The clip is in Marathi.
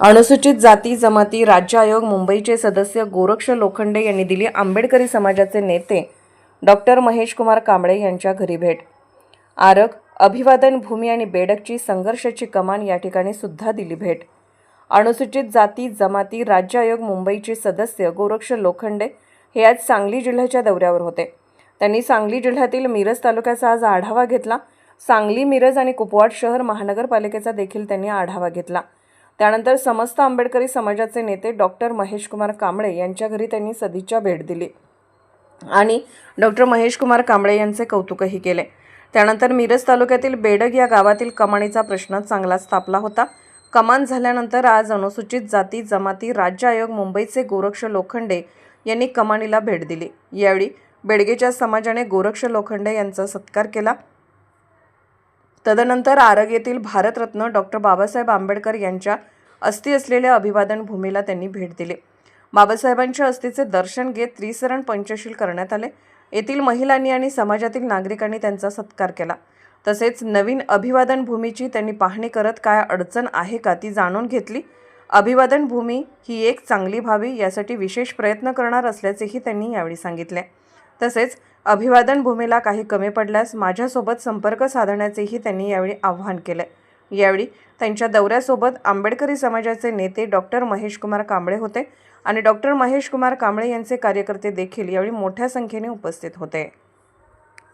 अनुसूचित जाती जमाती राज्य आयोग मुंबईचे सदस्य गोरक्ष लोखंडे यांनी दिली आंबेडकरी समाजाचे नेते. डॉक्टर महेश कुमार कांबळे यांच्या घरी भेट. आरग अभिवादन भूमी आणि बेडकची संघर्षाची कमान या ठिकाणी सुद्धा दिली भेट. अनुसूचित जाती जमाती राज्य आयोग मुंबईचे सदस्य गोरक्ष लोखंडे हे आज सांगली जिल्ह्याच्या दौऱ्यावर होते. त्यांनी सांगली जिल्ह्यातील मिरज तालुक्याचा आज आढावा घेतला. सांगली मिरज आणि कुपवाड शहर महानगरपालिकेचा देखील त्यांनी आढावा घेतला. त्यानंतर समस्त आंबेडकरी समाजाचे नेते डॉक्टर महेशकुमार कांबळे यांच्या घरी त्यांनी सदिच्छा भेट दिली. आणि डॉक्टर महेशकुमार कांबळे यांचे कौतुकही केले. त्यानंतर मिरज तालुक्यातील बेडग या गावातील कमाणीचा प्रश्न चांगलाच तापला होता. कमान झाल्यानंतर आज अनुसूचित जाती जमाती राज्य आयोग मुंबईचे गोरक्ष लोखंडे यांनी कमानीला भेट दिली. यावेळी बेडगेच्या समाजाने गोरक्ष लोखंडे यांचा सत्कार केला. तदनंतर आरग येथील भारतरत्न डॉक्टर बाबासाहेब आंबेडकर यांच्या अस्थि असलेल्या अभिवादन भूमीला त्यांनी भेट दिली. बाबासाहेबांच्या अस्थीचे दर्शन घेत त्रिसरण पंचशील करण्यात आले. येथील महिलांनी आणि समाजातील नागरिकांनी त्यांचा सत्कार केला. तसेच नवीन अभिवादन भूमीची त्यांनी पाहणी करत काय अडचण आहे का ती जाणून घेतली. अभिवादन भूमी ही एक चांगली व्हावी यासाठी विशेष प्रयत्न करणार असल्याचेही त्यांनी यावेळी सांगितले. तसेच अभिवादन भूमीला काही कमी पडल्यास माझ्यासोबत संपर्क साधण्याचेही त्यांनी यावेळी आवाहन केले. यावेळी त्यांच्या दौऱ्यासोबत आंबेडकरी समाजाचे नेते डॉक्टर महेशकुमार कांबळे होते आणि डॉक्टर महेशकुमार कांबळे यांचे कार्यकर्ते देखील यावेळी मोठ्या संख्येने उपस्थित होते.